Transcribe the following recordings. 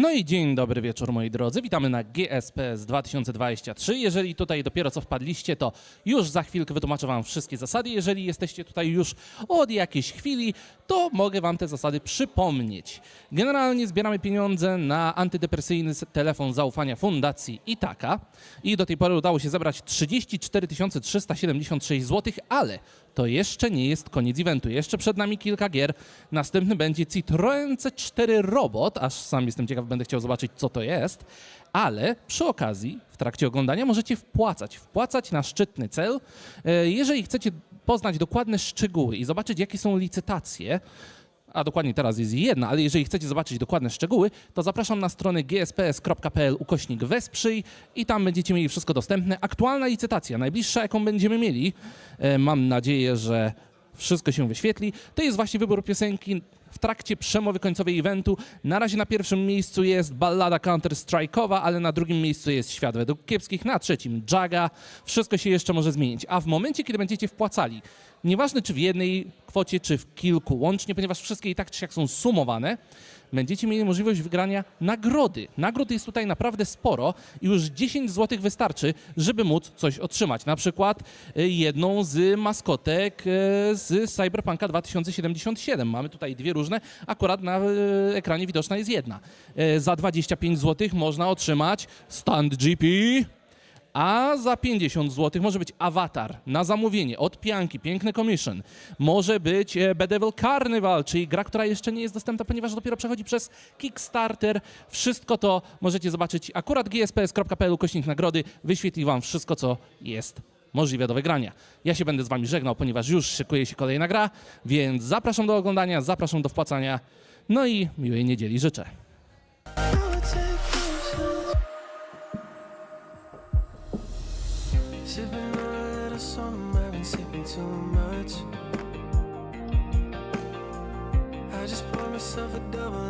No i dzień dobry wieczór moi drodzy, witamy na GSPS 2023. Jeżeli tutaj dopiero co wpadliście, to już za chwilkę wytłumaczę wam wszystkie zasady. Jeżeli jesteście tutaj już od jakiejś chwili, to mogę wam te zasady przypomnieć. Generalnie zbieramy pieniądze na antydepresyjny telefon zaufania Fundacji Itaka i do tej pory udało się zebrać 34 376 zł, ale to jeszcze nie jest koniec eventu. Jeszcze przed nami kilka gier. Następny będzie Citroen C4 Robot, aż sam jestem ciekaw, będę chciał zobaczyć, co to jest. Ale przy okazji, w trakcie oglądania możecie wpłacać. Wpłacać na szczytny cel. E, Jeżeli chcecie poznać dokładne szczegóły i zobaczyć, jakie są licytacje, a dokładnie teraz jest jedna, ale jeżeli chcecie zobaczyć dokładne szczegóły, to zapraszam na stronę gsps.pl ukośnik wesprzyj i tam będziecie mieli wszystko dostępne. Aktualna licytacja, najbliższa jaką będziemy mieli, e, mam nadzieję, że wszystko się wyświetli, to jest właśnie wybór piosenki w trakcie przemowy końcowej eventu. Na razie na pierwszym miejscu jest ballada Counter-Strike'owa, ale na drugim miejscu jest Świat według kiepskich, na trzecim Jaga. Wszystko się jeszcze może zmienić. A w momencie, kiedy będziecie wpłacali, nieważne czy w jednej kwocie, czy w kilku łącznie, ponieważ wszystkie i tak czy siak są sumowane, będziecie mieli możliwość wygrania nagrody. Nagród jest tutaj naprawdę sporo i już 10 zł wystarczy, żeby móc coś otrzymać. Na przykład y, jedną z maskotek y, z Cyberpunka 2077. Mamy tutaj dwie różne, akurat na y, ekranie widoczna jest jedna. Za 25 zł można otrzymać Stand GP. A za 50 zł może być awatar na zamówienie od Pianki, piękny commission. Może być e, Bedevil Carnival, czyli gra, która jeszcze nie jest dostępna, ponieważ dopiero przechodzi przez Kickstarter. Wszystko to możecie zobaczyć akurat gsps.pl kośnik nagrody. Wyświetli wam wszystko, co jest możliwe do wygrania. Ja się będę z wami żegnał, ponieważ już szykuje się kolejna gra, więc zapraszam do oglądania, zapraszam do wpłacania. No i miłej niedzieli życzę. Too much. I just poured myself a double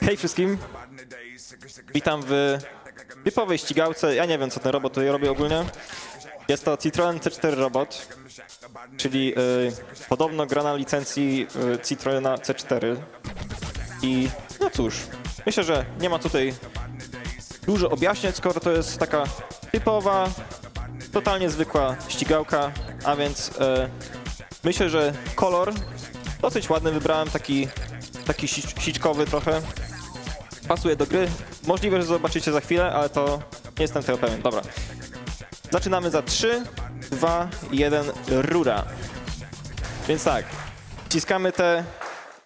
Hej wszystkim, witam w typowej ścigałce. Ja nie wiem, co ten robot tutaj robi ogólnie. Jest to Citroen C4 Robot, czyli y, podobno gra na licencji y, Citroena C4. I no cóż, myślę, że nie ma tutaj dużo objaśniać, skoro to jest taka typowa, totalnie zwykła ścigałka, a więc y, myślę, że kolor dosyć ładny wybrałem, taki, taki si- sićkowy trochę pasuje do gry. Możliwe, że zobaczycie za chwilę, ale to nie jestem tego pewien. Dobra. Zaczynamy za 3, 2, 1, rura. Więc tak, wciskamy te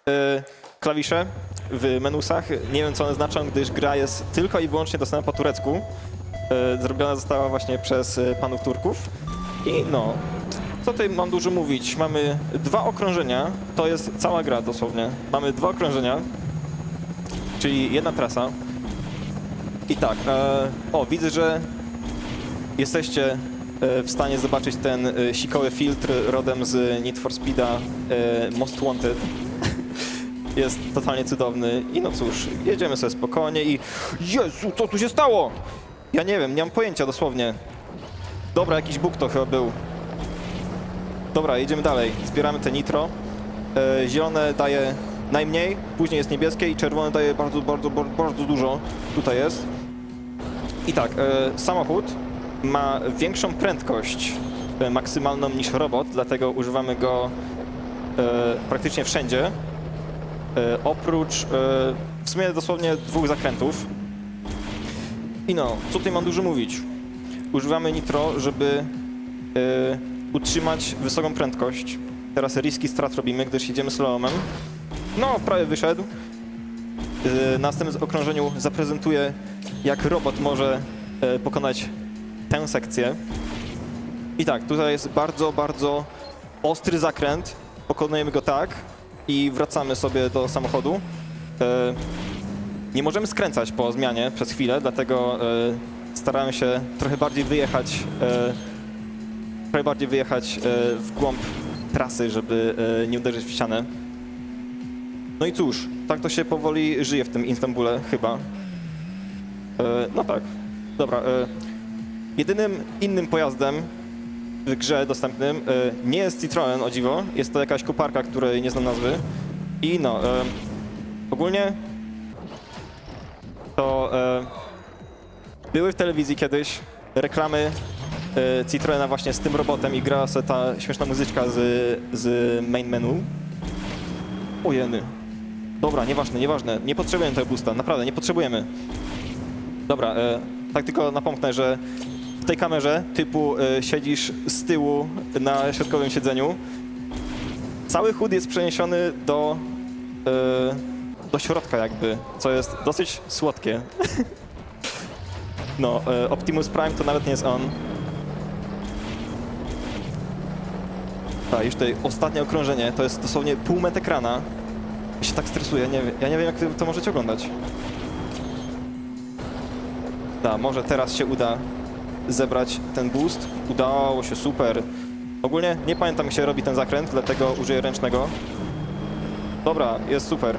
y, klawisze w menusach. Nie wiem, co one znaczą, gdyż gra jest tylko i wyłącznie dostępna po turecku. E, Zrobiona została właśnie przez e, panów Turków. I no, co tutaj mam dużo mówić? Mamy dwa okrążenia, to jest cała gra dosłownie. Mamy dwa okrążenia, czyli jedna trasa. I tak, e, o, widzę, że jesteście e, w stanie zobaczyć ten e, filtr rodem z Need for Speeda e, Most Wanted. Jest totalnie cudowny i no cóż, jedziemy sobie spokojnie i... Jezu, co tu się stało? Ja nie wiem, nie mam pojęcia dosłownie. Dobra, jakiś bóg to chyba był. Dobra, jedziemy dalej. Zbieramy te nitro. E, zielone daje najmniej, później jest niebieskie i czerwone daje bardzo, bardzo, bardzo, bardzo dużo. Tutaj jest. I tak, e, samochód ma większą prędkość e, maksymalną niż robot, dlatego używamy go e, praktycznie wszędzie. E, oprócz e, w sumie dosłownie dwóch zakrętów. I no, co tutaj mam dużo mówić? Używamy nitro, żeby e, utrzymać wysoką prędkość. Teraz riski strat robimy, gdyż jedziemy slalomem. No, prawie wyszedł. Na następnym okrążeniu zaprezentuję, jak robot może e, pokonać tę sekcję. I tak, tutaj jest bardzo, bardzo ostry zakręt. Pokonujemy go tak i wracamy sobie do samochodu. E, Nie możemy skręcać po zmianie przez chwilę, dlatego e, starałem się trochę bardziej wyjechać, e, trochę bardziej wyjechać e, w głąb trasy, żeby e, nie uderzyć w ścianę. No i cóż, tak to się powoli żyje w tym Istanbule, chyba. E, No tak, dobra. Jedynym innym pojazdem w grze dostępnym nie jest Citroen, o dziwo. Jest to jakaś koparka, której nie znam nazwy. I no, ogólnie to były w telewizji kiedyś reklamy Citroena właśnie z tym robotem i grała sobie ta śmieszna muzyczka z, z main menu. Ojeny. Dobra, nieważne, nieważne. Nie potrzebujemy tego boosta, naprawdę, nie potrzebujemy. Dobra, e, tak tylko napomknę, że w tej kamerze typu e, siedzisz z tyłu na środkowym siedzeniu. Cały chód jest przeniesiony do, e, do środka jakby, co jest dosyć słodkie. no, e, Optimus Prime to nawet nie jest on. Tak, już tutaj ostatnie okrążenie, to jest dosłownie pół metr ekrana. Ja się tak stresuję, nie, ja nie wiem jak to możecie oglądać. Da, może teraz się uda zebrać ten boost. Udało się, super. Ogólnie nie pamiętam jak się robi ten zakręt, dlatego użyję ręcznego. Dobra, jest super.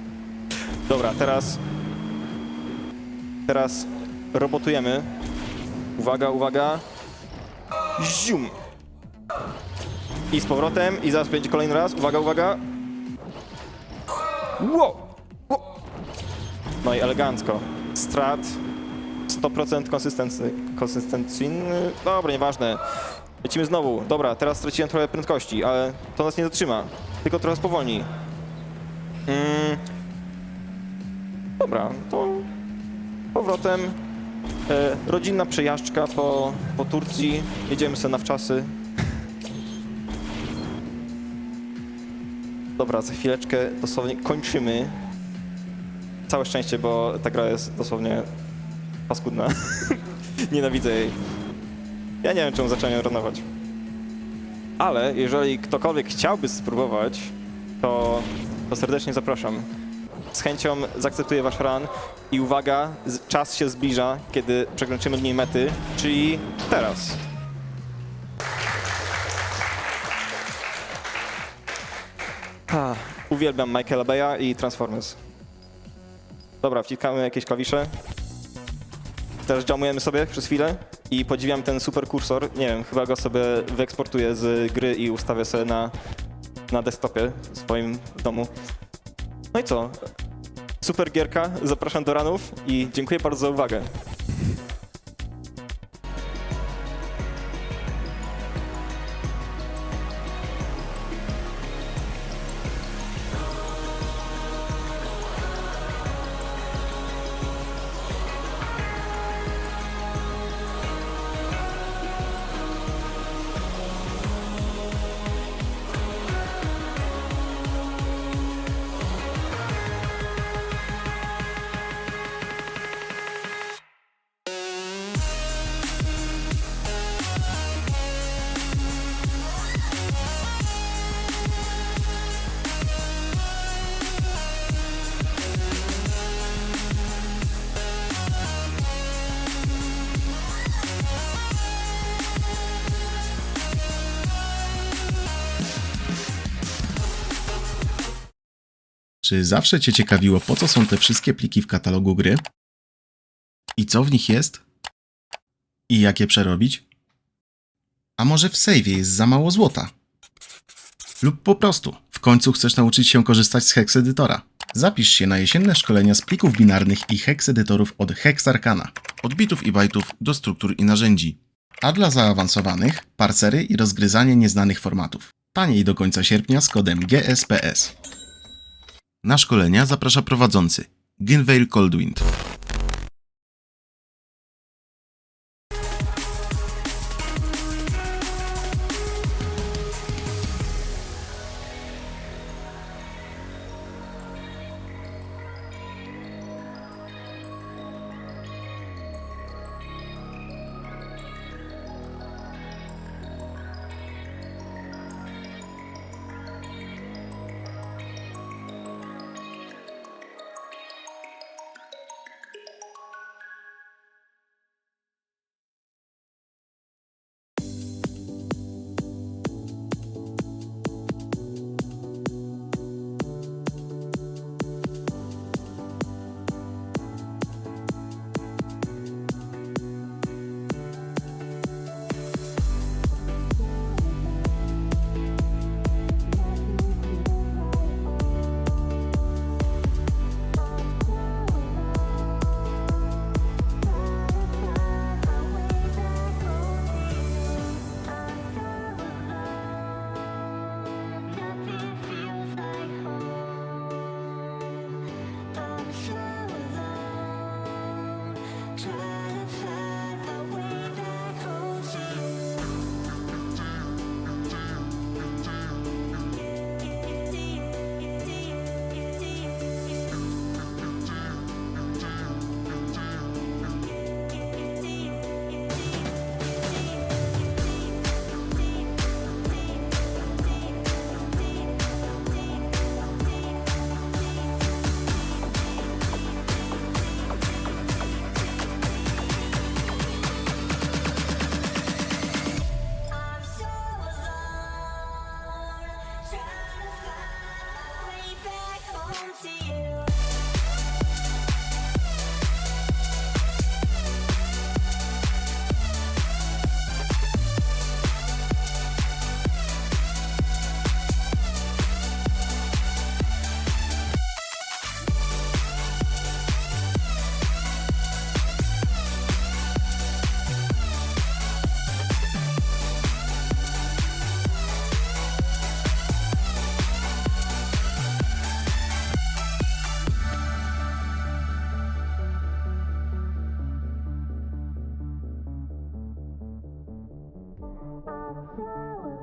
Dobra, teraz... Teraz robotujemy. Uwaga, uwaga. Zium! I z powrotem, i zaraz będzie kolejny raz. Uwaga, uwaga. Wow! wow. No i elegancko. Strat 100% konsystencji. konsystencyjny. Dobra, nieważne. Lecimy znowu. Dobra, teraz straciłem trochę prędkości, ale to nas nie zatrzyma. Tylko trochę spowolni. Mm. Dobra, to powrotem. E, rodzinna przejażdżka po, po Turcji. Jedziemy sobie na wczasy. Dobra, za chwileczkę dosłownie kończymy. Całe szczęście, bo ta gra jest dosłownie paskudna. Nienawidzę jej. Ja nie wiem, czemu zacząłem ją ranować. Ale jeżeli ktokolwiek chciałby spróbować, to, to serdecznie zapraszam. Z chęcią zaakceptuję wasz run i uwaga, czas się zbliża, kiedy przekroczymy linię mety, czyli teraz. Ha, uwielbiam Michaela Beya i Transformers. Dobra, wciskamy jakieś klawisze. Teraz jamujemy sobie przez chwilę i podziwiam ten super kursor. Nie wiem, chyba go sobie wyeksportuję z gry i ustawię sobie na, na desktopie w swoim domu. No i co? Super gierka, zapraszam do ranów i dziękuję bardzo za uwagę. Czy zawsze Cię ciekawiło, po co są te wszystkie pliki w katalogu gry? I co w nich jest? I jak je przerobić? A może w save'ie jest za mało złota? Lub po prostu, w końcu chcesz nauczyć się korzystać z Hex Edytora. Zapisz się na jesienne szkolenia z plików binarnych i Hex Edytorów od Hexarkana. Od bitów i bajtów do struktur i narzędzi. A dla zaawansowanych, parsery i rozgryzanie nieznanych formatów. Taniej do końca sierpnia z kodem GSPS. Na szkolenia zaprasza prowadzący Ginvale Coldwind. flower